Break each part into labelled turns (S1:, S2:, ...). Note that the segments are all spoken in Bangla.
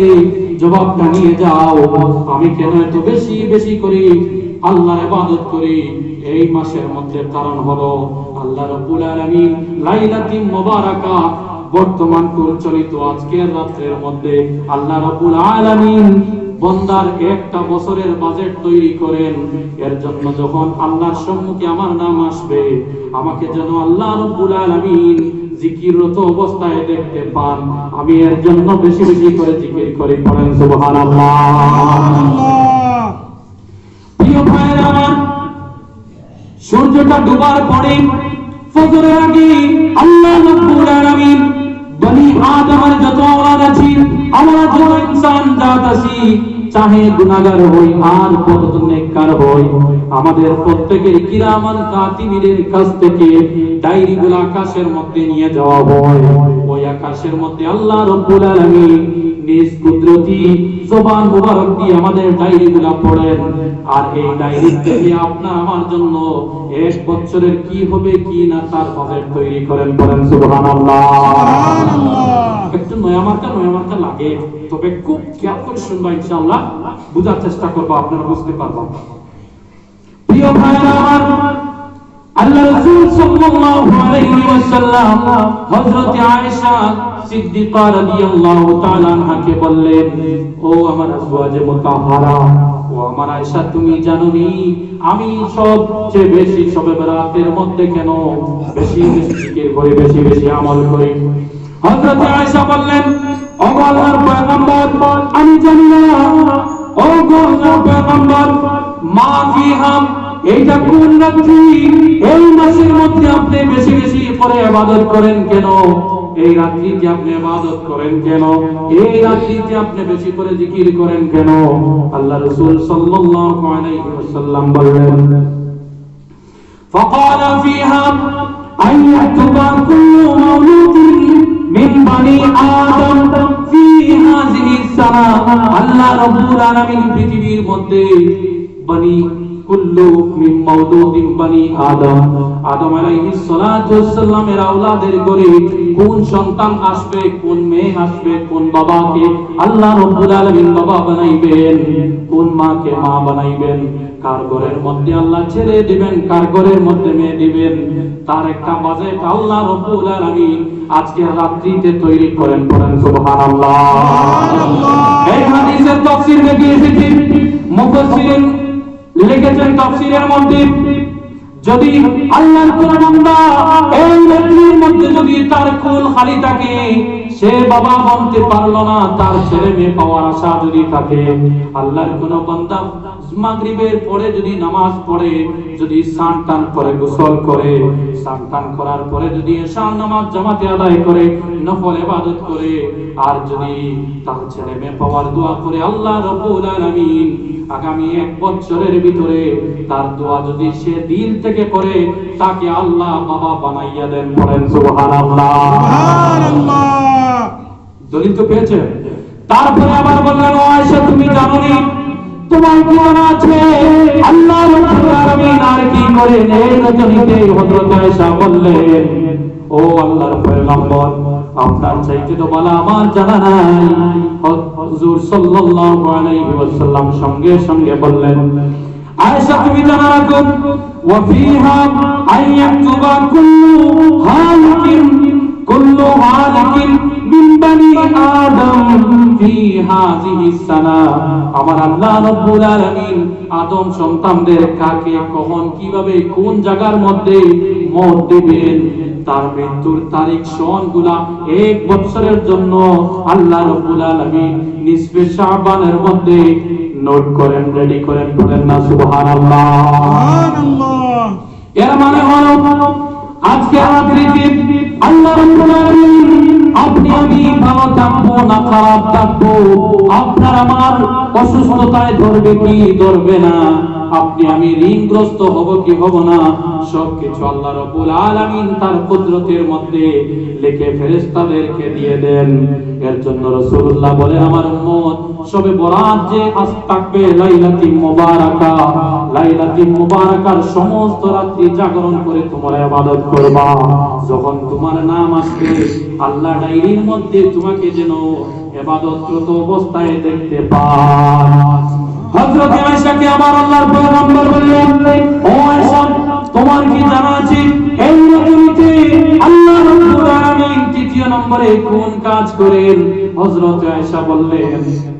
S1: চাইলে জবাবটা নিয়ে যাও। আমি কেন এত বেশি বেশি করি আল্লাহর ইবাদত করি? এই মাসের মধ্যে কারণ হলো আল্লাহ রাব্বুল আলামিন লাইলাতুল মুবারাকা বর্তমান প্রচলিত আজকের রাত্রের মধ্যে আল্লাহ রাব্বুল আলামিন বন্দার একটা বছরের বাজেট তৈরি করেন। এর জন্য যখন আল্লাহর সম্মুখে আমার নাম আসবে, আমাকে যেন আল্লাহ রাব্বুল আলামিন জিকিররত অবস্থায় দেখতে পান। আমি এর জন্য বেশি বেশি করে জিকির করি পড়েন সূর্যটা ডুবার পরে, ফজরের আগে আল্লাহ আলামিন বনি আদমের যত আছি আমরা যত ইনসান জাত আছি, চাহে গুনাহগার হই, আর কত নেককার হই। আমাদের প্রত্যেকের কিরামান কাতিবিদের কাছ থেকে ডায়েরিগুলো আকাশের মধ্যে নিয়ে যাওয়া হয়। ওই আকাশের মধ্যে আল্লাহ রাব্বুল আলামিন নিজ কুদরতি জবান মুবারক দিয়ে আমাদের ডায়েরিগুলো পড়েন। আর এই ডায়েরি থেকে আপনার আমার জন্য এক বছরের কি হবে কি না তার বাজেট তৈরি করেন করেন সুবহানাল্লাহ। একটু নয়া মার্কা নয়া মার্কা লাগে। তবে খুব খেয়াল করে শুনবা ইনশাআল্লাহ বোঝার চেষ্টা করব আপনারা বুঝতে পারবেন প্রিয় ভাইরা সাল্লাল্লাহু আলাইহি ওয়াসাল্লাম হযরত আয়েশা সিদ্দিকা রাদিয়াল্লাহু তাআলা আনহাকে বললেন, ও আমার আজওয়াজে মুতাহহারা ও আমার আয়েশা, তুমি আমি সবচেয়ে বেশি সবে বরাতের মধ্যে কেন বেশি বেশি বেশি বেশি আমল করি? হযরত আয়েশা বললেন, ও আল্লাহর পয়গম্বর, আমি জানি না। ও গো পয়গম্বর, মা ফিহা এইটা কোন রাত্রি এই মাসের মধ্যে আপনি বেশি বেশি করে ইবাদত করেন কেন এই রাত্রিতে আপনি ইবাদত করেন কেন এই রাত্রিতে আপনি বেশি করে জিকির করেন কেন আল্লাহ রাসূল সাল্লাল্লাহু আলাইহি ওয়াসাল্লাম বললেন فقال فيها أن يكتب كل مولود من بني آدم في هذه السنة আল্লাহ রাব্বুল আলামিন পৃথিবীর মধ্যে বনি কুল্লু মিন মাউলুদিন বনি আদম। আদম আলাইহিস সালাতু ওয়াসসালামের আওলাদের করে কোন সন্তান আসবে কোন মেয়ে আসবে কোন বাবাকে আল্লাহ রাব্বুল আলামিন বাবা বানাইবেন কোন মাকে মা বানাইবেন। কার ঘরের মধ্যে আল্লাহ ছেড়ে দিবেন কার ঘরের মধ্যে মেয়ে দিবেন। তার একটা বাজেট আল্লাহ রব্বুল আলামিন আজকে রাত্রিতে তৈরি করেন করেন সুবহানাল্লাহ। এই হাদিসের তাফসীর দেখে এসেছি মুফাসসিরিন লিখেছেন তাফসীরের মধ্যে, যদি আল্লাহর কোন বান্দা এই রাত্রির মধ্যে যদি তার খুন খালি থাকে সে বাবা বলতে পারল না, তার ছেলে মেয়ে পাওয়ার আশা যদি থাকে, আল্লাহর কোন বান্দা মাগরিবের পরে যদি নামাজ পড়ে, যদি টান করে, গোসল করে টান করার পরে যদি নামাজ জামাতে আদায় করে, নফল করে, আর যদি তার ছেলে মেয়ে পাওয়ার দোয়া করে, আল্লাহ রাব্বুল আলামিন আগামী এক বছরের ভিতরে তার দোয়া যদি সে দিল থেকে করে, তাকে আল্লাহ বাবা বানাইয়া দেন পড়েন সুবহানাল্লাহ। দলিল তো পেয়েছে। তারপরে আবার বললেন, ও আয়েশা, তুমি জানো নি তোমার কি মনে আছে। আল্লাহ রাব্বুল আলামিন আর কি করেন এই রজনীতে? হযরত আয়েশা বললেন, ও আল্লাহর পয়গম্বর, আপনার চাইতে তো বলা আমার জানা নাই। হুজুর সাল্লাল্লাহু আলাইহি ওয়াসাল্লাম সঙ্গে সঙ্গে বললেন, আয়েশা, তুমি জানা রাখো, ওয়া ফিহা আন ইয়াকতুবা কুল্লু হালিকিন কুল্লু হালিকিন মিন বানি আদম ফি হাযিহি সানা। আমার আল্লাহ রাব্বুল আলামিন আদম সন্তানদের কাকে কখন কীভাবে কোন জায়গার মধ্যে মত দিবেন? তার মৃত্যুর তারিখ সনগুলা এক বছরের জন্য আল্লাহ রাব্বুল আলামিন নিসফে শাবানের মধ্যে নোট করেন রেডি করেন বলেন না সুবহানাল্লাহ। এর মানে হলো আজকে রাত্রিতে আপনি আমি ঋণগ্রস্ত হব কি হব না? সবকিছু আল্লাহ রাব্বুল আলামিন তার কুদরতের মধ্যে লিখে ফেরেশতাদেরকে দিয়ে দেন। এর জন্য রাসূলুল্লাহ বলেন, আমার উম্মত, সবে বরাত যে আজ থাকবে লাইলাতি মুবারাকা। যখন তোমার নাম আসবে, আল্লাহ ডায়েরির মধ্যে তোমাকে যেন ইবাদতরত অবস্থায় দেখতে পান হযরত আল্লাহর তোমার কি জানা আছে তৃতীয় নম্বরে কোন কাজ করেন? হযরত আয়েশা বললেন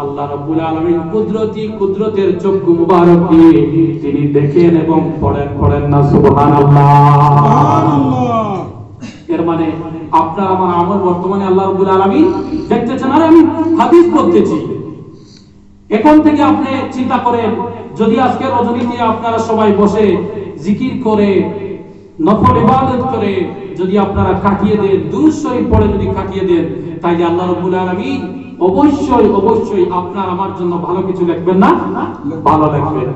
S1: আল্লাহ রাব্বুল আলামিন কুদরতি কুদরতের চক্ষু মুবারক দিয়ে তিনি দেখেন এবং পড়েন পড়েন না সুবহানাল্লাহ। সুবহানাল্লাহ। এর মানে আপনার আমার আমল বর্তমানে আল্লাহ রাব্বুল আলামিন দেখতেছেন আর আমি হাদিস পড়তেছি। এখন থেকে আপনি চিন্তা করেন যদি আজকে রজনীতে আপনারা সবাই বসে জিকির করে নফল ইবাদত করে যদি আপনারা কাটিয়ে দেন দুরূদ শরীফ পড়ে যদি কাটিয়ে দেন তাই আল্লাহ রাব্বুল আলামিন অবশ্যই অবশ্যই আপনার আমার জন্য ভালো কিছু লিখবেন না, ভালো লিখবেন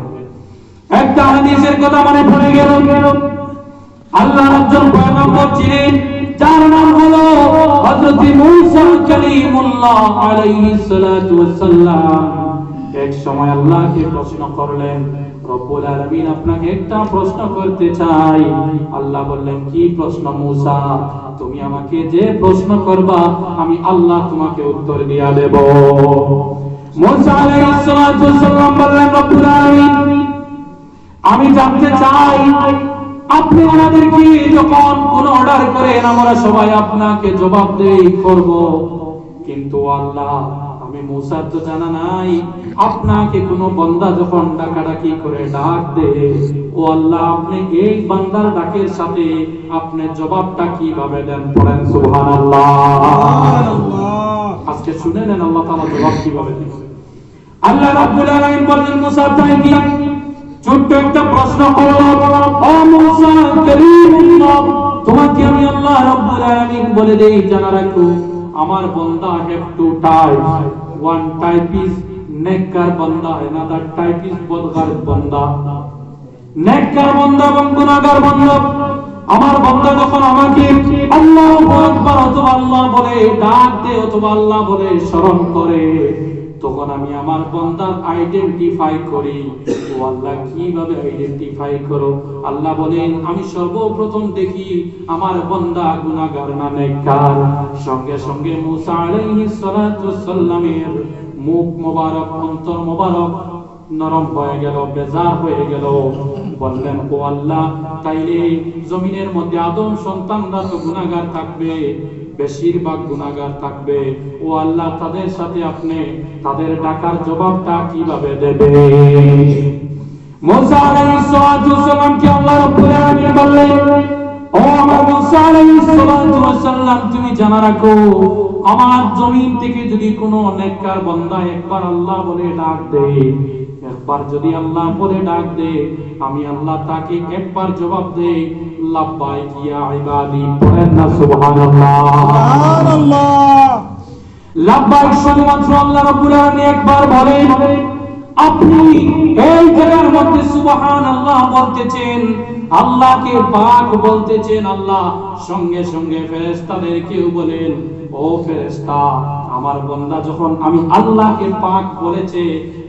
S1: একটা হাদিসের কথা মনে পড়ে গেল। আল্লাহ একজন পয়গম্বর ছিলেন যার নাম হলো হযরত মূসা কালিমুল্লাহ আলাইহিস সালাতু ওয়াসসালাম এক সময় আল্লাহকে প্রশ্ন করলেন রব্বুল আলামিন আপনাকে একটা প্রশ্ন করতে চাই। আল্লাহ বললেন, কি প্রশ্ন তুমি আমাকে যে প্রশ্ন করবা, আমি আল্লাহ তোমাকে উত্তর দিয়া দেব। বললেন, রব্বুল আলামিন, আমি জানতে চাই, আপনি আমাদেরকে যখন কোন অর্ডার করেন, আমরা সবাই আপনাকে জবাব দেই করব। কিন্তু আল্লাহ আমি মুসার তো জানা নাই। আপনাকে কোন বান্দা যখন ডাকাডাকি করে ডাক দে, ও আল্লাহ, আপনি এই বান্দার ডাকের সাথে আপনি জবাবটা কীভাবে দেন পড়েন? সুবহানাল্লাহ। আজকে শুনে নেন আল্লাহ তাআলা জবাব কীভাবে দিবেন। আল্লাহ তাই কি? ছোট্ট একটা প্রশ্ন ও তোমাকে আমি আল্লাহ আলামিন বলে দেই, জানা রাখো, আমার বান্দা have two type one type is নেককার বান্দা অ্যানাদার টাইপ ইজ বদগার বান্দা নেককার বান্দা এবং গুনাহগার বান্দা আমার বান্দা যখন আমাকে আল্লাহু আকবার অথবা আল্লাহ বলে, ডাক দে অথবা আল্লাহ বলে, স্মরণ করে। তখন আমি আমার বন্দার আইডেন্টিফাই করি ও আল্লাহ কীভাবে আইডেন্টিফাই করো? আল্লাহ বলেন, আমি সর্বপ্রথম দেখি আমার বন্দা গুনাহগার না নেককার সঙ্গে সঙ্গে মুসা আলাইহিস সালাতু সাল্লামের মুখ মোবারক, অন্তর মোবারক নরম হয়ে গেল, বেজার হয়ে গেল। বললেন, ও আল্লাহ, তাইলে জমিনের মধ্যে আদম সন্তানরা তো গুনাহগার থাকবে, বেশিরভাগ গুনাহগার থাকবে। ও আল্লাহ, তাদের সাথে আপনি তাদের ডাকার জবাবটা কীভাবে দেবে মুসা আলাইহিস সালাতু ওয়াসসালামকে আল্লাহ রাব্বুল আলামিন বললেন, ও আমার মুসা আলাইহিস ওয়াসসালাম তুমি জানা রাখো, আমার জমিন থেকে যদি কোনো নেককার বান্দা একবার আল্লাহ বলে ডাক দেয় একবার যদি আল্লাহ বলে ডাক দে আমি আল্লাহ তাকে একবার জবাব দেই লাব্বাইক ইয়া ইবাদি পড়েন না সুবহানাল্লাহ। লাব্বাইক শুধুমাত্র আল্লাহ রাব্বুল আলামিন একবার বলেন আপনি এই জায়গার মধ্যে সুবহানাল্লাহ বলতেছেন আল্লাহকে পাক বলতেছেন আল্লাহ সঙ্গে সঙ্গে বলেন ও ফেরেশতা আমার বান্দা যখন আমি আল্লাহকে পাক বলেছে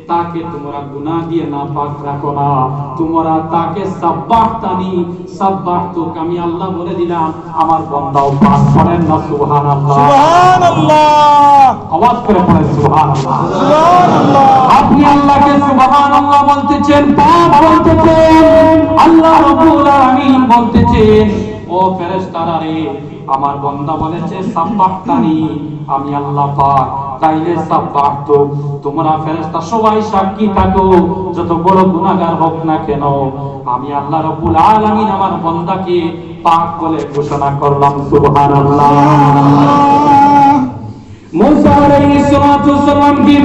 S1: তাকে তোমরা গুনাহ দিয়ে না পাক রাখো না। তোমরা তাকে সাব্বাহতানি সাব্বাহতুক আমি আল্লাহ বলে দিলাম। আমার বান্দাও পাক করেন না সুবহানাল্লাহ। সুবহানাল্লাহ। আওয়াজ করে পড়েন সুবহানাল্লাহ। আপনি আল্লাহকে সুবহানাল্লাহ বলতেছেন পাক বলতেছেন আল্লাহ রাব্বুল আলামিন বলতেছেন ও ফেরেশতারা রে আমার বান্দা বলেছে সাব্বাহতানি আমি আল্লাহ পাক তাইলে সাব্বাহতু তোমরা ফেরেশতা সবাই সাক্ষী থাকো, যত বড় গুনাহগার হোক না কেন। আমি আল্লাহ রাব্বুল আলামিন আমার বান্দাকে পাক বলে ঘোষণা করলাম, সুবহানাল্লাহ। মুসা আলাইহিস সালাতু ওয়াসসালামকে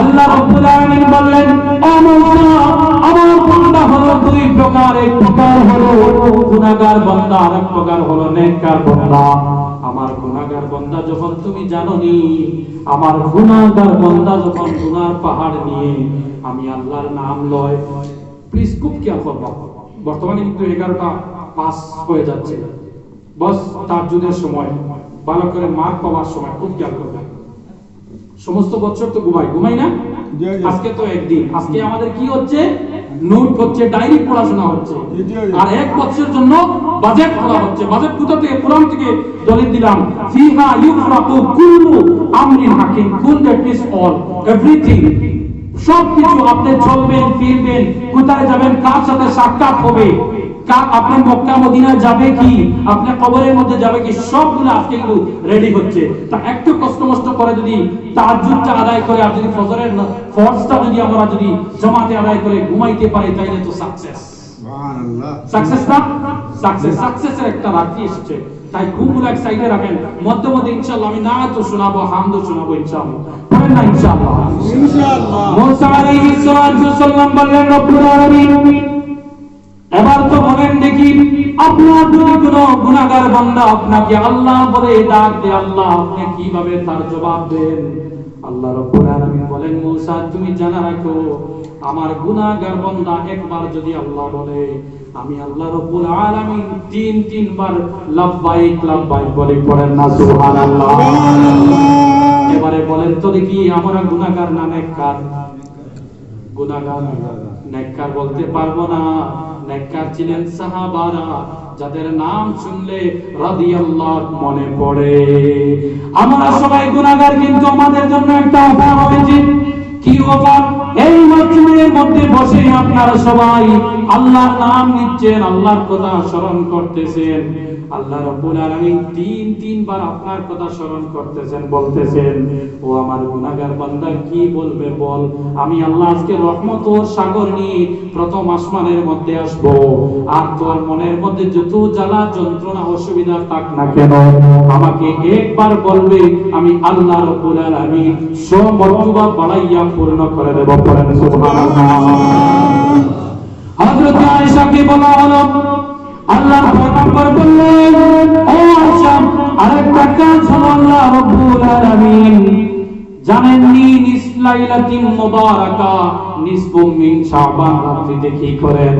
S1: আল্লাহ রাব্বুল আলামিন বললেন, ও মুসা, আমার বান্দা হলো দুই প্রকার, এক প্রকার হলো গুনাহগার বান্দা আর এক প্রকার হলো নেককার বান্দা। আমার গুণাগার বন্দা, যখন তুমি জানোনি, আমার গুণাগার বন্দা যখন গুনার পাহাড় নিয়ে আমি আল্লাহর নাম লয় প্লিজ খুব কেয়ার করব। বর্তমানে কিন্তু এগারোটা পাস হয়ে যাচ্ছে। বস, তার যুগের সময়, ভালো করে মার্ক পাওয়ার সময় খুব খেয়াল করবেন সমস্ত বছর তো ঘুমাই। ঘুমাই না। আজকে তো একদিন। আজকে আমাদের কি হচ্ছে? নোট হচ্ছে ডায়েরি পড়াশোনা হচ্ছে। আর এক বছরের জন্য বাজেট করা হচ্ছে। বাজেট কোথা থেকে কোরআন থেকে দলিল দিলাম। ফিহা ইউফরাকু কুল্লু আমরিন হাকিম। কুল দ্যাট অল এভরিথিং সব কিছু আপনি চলবেন ফিরবেন কোথায় যাবেন কার সাথে সাক্ষাৎ হবে? কার আপনি মক্কা মদিনা যাবে কি? আপনি কবরের মধ্যে যাবে কি? সবগুলো আজকে কিন্তু রেডি হচ্ছে। তা একটু কষ্ট মষ্ট করে যদি তাজ্জুদটা আদায় করে আর যদি ফজরের ফরজটা যদি আমরা যদি জামাতে আদায় করে ঘুমাইতে পারি তাইলে তো সাকসেস সাকসেস না? সাকসেস সাকসেসের একটা রাত্রি এসেছে। তাই ঘুমগুলো এক সাইডে রাখেন। মধ্যে মধ্যে ইনশাআল্লাহ আমি না তো শোনাবো হামদও শোনাবো ইনশাআল্লাহ। পড়েন না ইনশাআল্লাহ।
S2: ইনশাআল্লাহ।
S1: মুসা আলাইহিস বললেন রব্বুল আলামিন এবার তো বলেন দেখি, আপনার যদি কোনো গুনাহগার বান্দা আপনাকে আল্লাহ বলে ডাক দে আল্লাহ আপনি কীভাবে তার জবাব দেন? আল্লাহ রব্বুল আলামিন বলেন, মুসা, তুমি জানা রাখো, আমার গুনাহগার বান্দা একবার যদি আল্লাহ বলে, আমি আল্লাহ রব্বুল আলামিন তিন লাব্বাইক লাব্বাইক বলে পড়েন না, সুবহানাল্লাহ। এবারে বলেন তো দেখি নেককার বলতে পারব না। নেককার ছিলেন সাহাবারা, যাদের নাম শুনলে রাদিয়াল্লাহ মনে পড়ে। আমরা সবাই গুনাহগার, কিন্তু আমাদের জন্য একটা অফার হয়েছে কি অফার? এই মজলিসের মধ্যে বসে আপনারা সবাই আল্লাহর নাম নিচ্ছেন, আল্লাহর কথা স্মরণ করতেছেন। আল্লাহ রাব্বুল আলামিন তিন, তিনবার আপনার কথা স্মরণ করতেছেন, বলতেছেন, ও আমার গুনাহগার বান্দা, কি বলবে বল? আমি আল্লাহ আজকে রহমত ও সাগর নিয়ে প্রথম আসমানের মধ্যে আসব। আর তোর মনের মধ্যে যত জ্বালা, যন্ত্রণা, অসুবিধা থাক না কেন, আমাকে একবার বলবে, আমি আল্লাহ রাব্বুল আলামিন সব মর্তবা বাড়াইয়া পূর্ণ করে দেব। পড়েন সুবহানাল্লাহ। হযরত আয়েশাকে বলা হলো আল্লাহর পয়গম্বর বললেন, ও আয়েশা আরেকটা কাজ হলো আল্লাহ রাব্বুল আলামিন। মুবারাকা মিন শাবান করেন?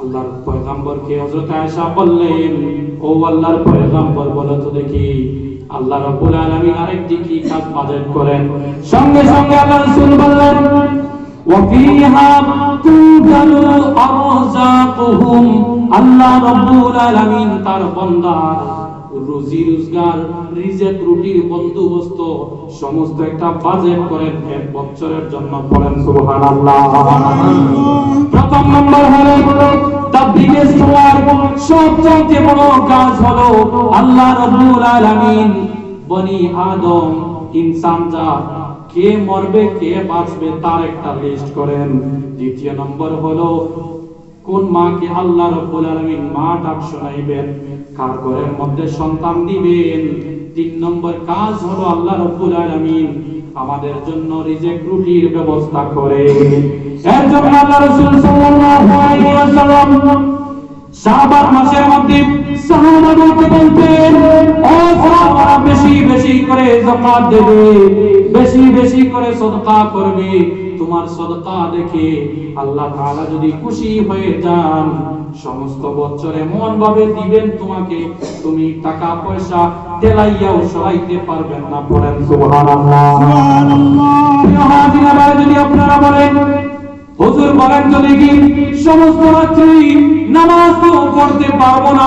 S1: আল্লাহর পয়গম্বরকে হযরত আয়েশা বললেন, ও আল্লাহর পয়গম্বর, বলো তো দেখি, আল্লাহ রাব্বুল আলামিন আরেকটি কি কাজ বাজেট করেন? সঙ্গে সঙ্গে আল্লাহ রাসূল বললেন وفيها تنزل أرزاقهم আল্লাহ রব্বুল আলামিন তার বান্দার রুজি রোজগার রিজেক রুটির বন্দোবস্ত সমস্ত একটা বাজেট করেন এক বছরের জন্য পড়েন সুবহানাল্লাহ প্রথম নম্বর হলো দা বিগেস্ট ওয়ার্ক সবচেয়ে বড় কাজ হলো আল্লাহ রাব্বুল আলামিন বনি আদম ইনসান জাত কে মরবে, কে বাঁচবে, তার একটা লিস্ট করেন। দ্বিতীয় নম্বর হলো, কোন মাকে আল্লাহ রাব্বুল আলামিন মা ডাক শোনাইবেন কার ঘরের মধ্যে সন্তান দিবেন। তিন নম্বর কাজ হলো আল্লাহ রাব্বুল আলামিন আমাদের জন্য রিজেক রুটির ব্যবস্থা করে এর জন্য আল্লাহ রাসূল সাল্লাল্লাহু আলাইহি ওয়াসাল্লাম শাবান মাসের মধ্যে সাহাবাদেরকে বলতেন, ও সাহাবারা বেশি বেশি করে যাকাত দেবে। বেশি বেশি করে সদকা করবে। তোমার সদকা দেখে আল্লাহ তাআলা যদি খুশি হয়ে যান সমস্ত বছর এমন ভাবে দিবেন তোমাকে তুমি টাকা পয়সা তেলাইয়াও সরাইতে পারবেন না পড়েন সুবহানাল্লাহ। ভাই, যদি আপনারা বলেন হুজুর বলেন তো দেখি সমস্ত রাত্রি নামাজ তো পড়তে পারব না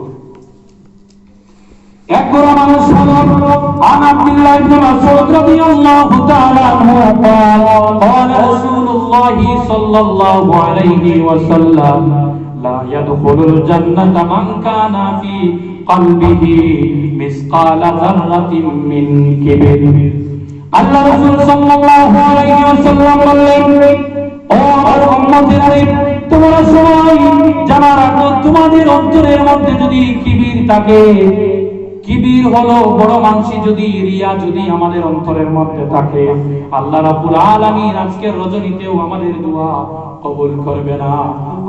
S1: এক বড় মানুষ হলো আন আব্দুল্লাহ ইবনে মাসউদ রাদিয়াল্লাহু তাআলা আনহু قال قال رسول الله صلى الله عليه وسلم لا يدخل الجنة من كان في قلبه مثقال ذرة من كبر আল্লাহ রাসূল সাল্লাল্লাহু আলাইহি ওয়াসাল্লাম বললেন ও আমার উম্মতেরা তোমরা সবাই জানা রাখো তোমাদের অন্তরের মধ্যে যদি কিবির থাকে কিবির হলো বড় মানসি যদি, রিয়া যদি আমাদের অন্তরের মধ্যে থাকে। আল্লাহ রাব্বুল আলামিন আজকের রজনীতেও আমাদের দোয়া কবুল করবে না।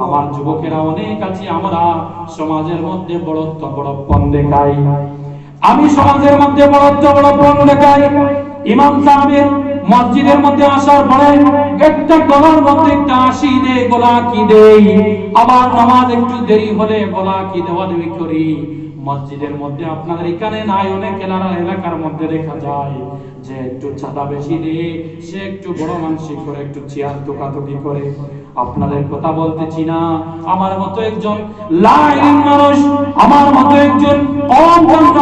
S1: আমার যুবকেরা অনেক আছে, আমরা সমাজের মধ্যে বড়ত্ব বড়পন দেখাই। আমি সমাজের মধ্যে বড়ত্ব বড়পন দেখাই। ইমাম সাহেবের মসজিদের মধ্যে আসার পরে একটা গলার মধ্যে একটা আশি দে গলা কি দেই। আবার নামাজ একটু দেরি হলে গলা কি দেওয়া দেওয়ি করি। মসজিদের মধ্যে আপনাদের এখানে নাই, অনেক এলাকা এলাকার মধ্যে দেখা যায় যে একটু চাঁদা বেশি দিয়ে সে একটু বড় মানসিক করে, একটু চেয়ার তোকাতুকি করে। আপনাদের কথা বলতেছি না, আমার মতো একজন লাইন মানুষ, আমার মতো একজন কম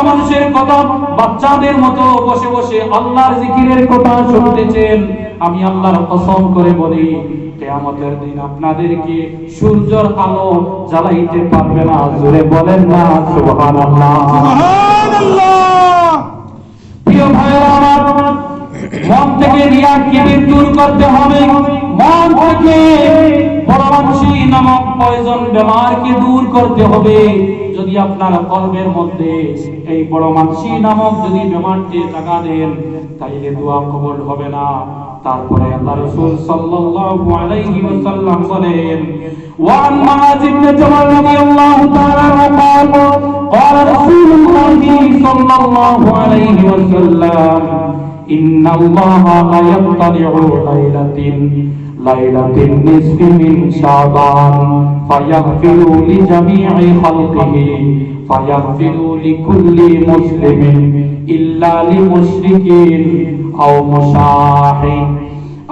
S1: মানুষের কথা বাচ্চাদের মতো বসে বসে আল্লাহর জিকিরের কথা শুনতেছেন, আমি আল্লাহর কসম করে বলি কেয়ামতের দিন আপনাদেরকে সূর্যের আলো জ্বালাইতে পারবে না। জোরে বলেন না সুবহানাল্লাহ।
S2: সুবহানাল্লাহ।
S1: প্রিয় ভাইরা আমার মন থেকে রিয়া কিবির দূর করতে হবে। মন থেকে পরমাংশী নামক পয়জন বেমারকে দূর করতে হবে। যদি আপনার কলবের মধ্যে এই বড় মানসি নামক যদি বেমারটি টাকা দেন তাইলে দোয়া কবুল হবে না। তারপরে আল্লাহ রাসূল সাল্লাল্লাহু আলাইহি ওয়াসাল্লাম বলেন ওয়ান মাআজ ইবনে জামাল রাদিয়াল্লাহু তাআলা قال قال رسول الله صلى الله عليه وسلم إن الله لا يطلع ليلة ليلة النصف من شعبان فيغفر لجميع خلقه فيغفر لكل مسلم إلا لمشرك আও মুসাহি।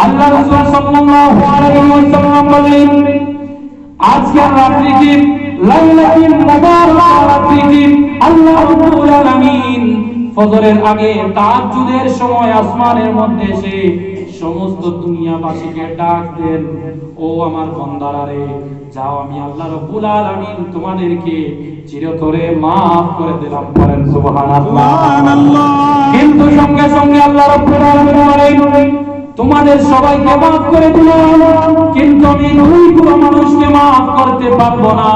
S1: আল্লাহ রাসূল সাল্লাল্লাহু আলাইহি ওয়াসাল্লাম বলেন আজকের রাত্রিটি লাইলাতুল মুবারাকা রাত্রিটি আল্লাহ রাব্বুল আলামিন ফজরের আগে তাহাজ্জুদের সময় আসমানের মধ্যে এসে সমস্ত দুনিয়াবাসীকে ডাক দেন, ও আমার বান্দারা যাও আমি আল্লাহ রাব্বুল আলামিন তোমাদেরকে চিরতরে maaf করে দিলাম বলেন সুবহানাল্লাহ।
S2: সুবহানাল্লাহ।
S1: কিন্তু সঙ্গে সঙ্গে আল্লাহ রাব্বুল আলামিন বলেন তোমাদের সবাইকে মাফ করে দিলাম কিন্তু আমি দুই গুরু মানুষকে মাফ করতে পারব না।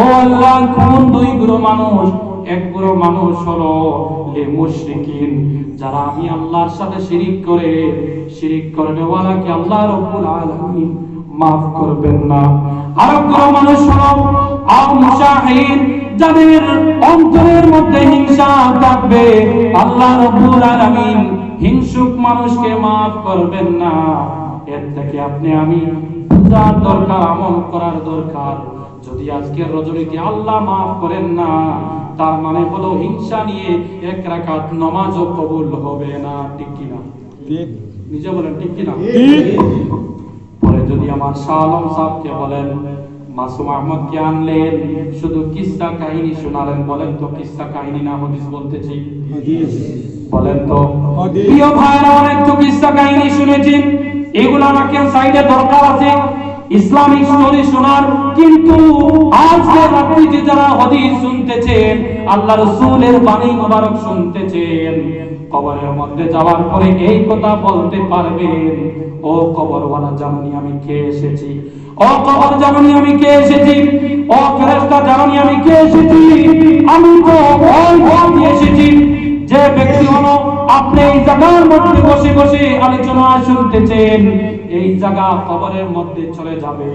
S1: ও আল্লাহ কোন দুই গুরু মানুষ? এক গুরু মানুষ হলো লে মুশরিকিন যারা আমি আল্লাহর সাথে শিরিক করে শিরিক করবে ওয়ালাকে আল্লাহ রাব্বুল আলামিন মাফ করবেন না। আর গুরু মানুষ হলো আও মুশাহিদ যাদের অন্তরের মধ্যে হিংসা থাকবে আল্লাহ রাব্বুল আলামিন হিংসুক মানুষকে মাফ করবেন না। এর থেকে আপনি আমি বুঝার দরকার আমল করার দরকার। যদি আজকের রজনীতে আল্লাহ মাফ করেন না তার মানে হলো হিংসা নিয়ে এক রাকাত নামাজও কবুল হবে না ঠিক কিনা?
S2: ঠিক।
S1: নিজে বলেন ঠিক কিনা?
S2: ঠিক।
S1: যদি আমার শাহ আলম সাহেবকে বলেন মাসুম আহমদ কে আনলেন শুধু কিস্সা কাহিনী শোনালেন বলেন তো কিস্সা কাহিনী না হদিস বলতেছি? বলেন তো। প্রিয় ভাইরা অনেক তো কিস্সা কাহিনী শুনেছি এগুলো আমাকে সাইডে দরকার আছে। ইসলামিক স্টোরি শোনার কিন্তু আজকে রাত্রিতে যারা হাদিস শুনতেছেন আল্লাহ রাসূলের বাণী মোবারক শুনতেছেন। কবরের মধ্যে যাওয়ার পরে এই কথা বলতে পারবেন ও কবরওয়ালা, জানি আমি কে এসেছি। ও কবর, জানি আমি কে এসেছি। ও ফেরেশতা, জানি আমি কে এসেছি। আমি তো ভয় দিয়ে এসেছি। যে ব্যক্তি হলো, আপনি এই জায়গার মধ্যে বসে বসে আলোচনা শুনতেছেন। এই জায়গা কবরের মধ্যে চলে যাবে।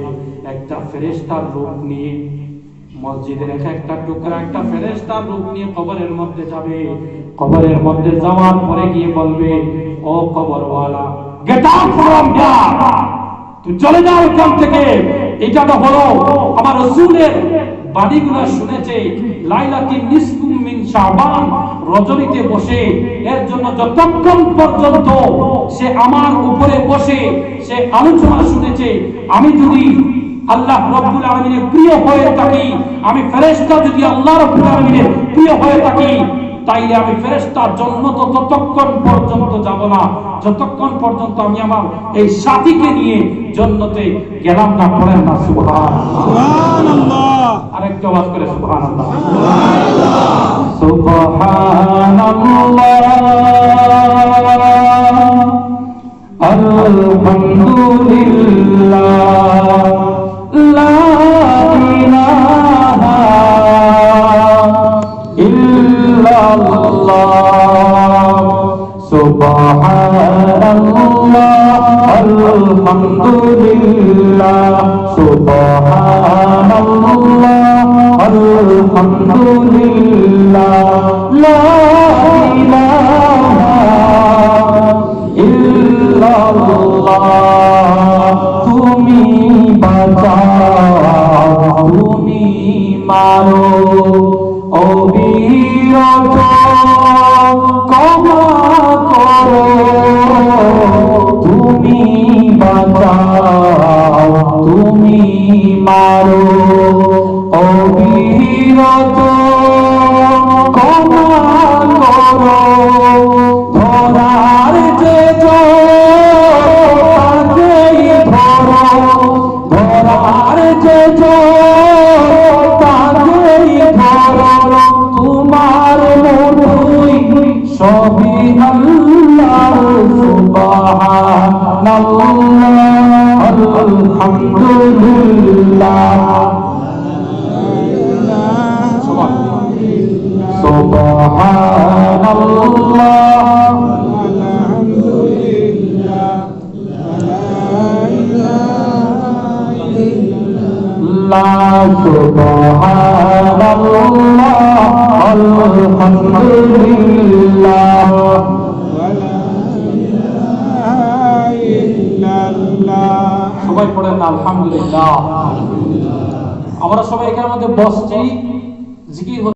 S1: একটা ফেরেশতার রূপ নিয়ে মসজিদের এক একটা টুকরা, একটা ফেরেশতার রূপ নিয়ে কবরের মধ্যে যাবে। কবরের মধ্যে যাওয়ার পরে গিয়ে বলবে, ও কবরওয়ালা গেট আউট ফ্রম হিয়ার তুমি চলে যাও এখান থেকে। এটা তো হলো আমার রাসূলের বাণীগুলো শুনেছে, লাইলাতিন নিসফুম মিন শাবান। রজনীতে বসে, এর জন্য যতক্ষণ পর্যন্ত সে আমার উপরে বসে, সে আলোচনা শুনেছে, আমি যদি আল্লাহ রব্বুল আলামিনের প্রিয় হয়ে থাকি। আমি ফেরেশতা যদি আল্লাহ রব্বুল আলামিনের প্রিয় হয়ে থাকি তাইলে আমি ফেরেশতার জন্য তো ততক্ষণ পর্যন্ত যাব না যতক্ষণ পর্যন্ত আমি আমার এই সাথীকে নিয়ে জন্নতে গেলাম না পড়েন না সুবহানাল্লাহ।
S2: সুবহানাল্লাহ।
S1: আরেকটা আওয়াজ করে সুবহানাল্লাহ। সুবহানাল্লাহ। আলহামদুলিল্লাহ। সুবহানাল্লাহ আলহামদুলিল্লাহ লা ইলাহা ইল্লাল্লাহ তুমি বাঁচাও তুমি মারো। Oh. আলহামদুলিল্লাহ। আমরা সবাই এখানে মধ্যে বসছি।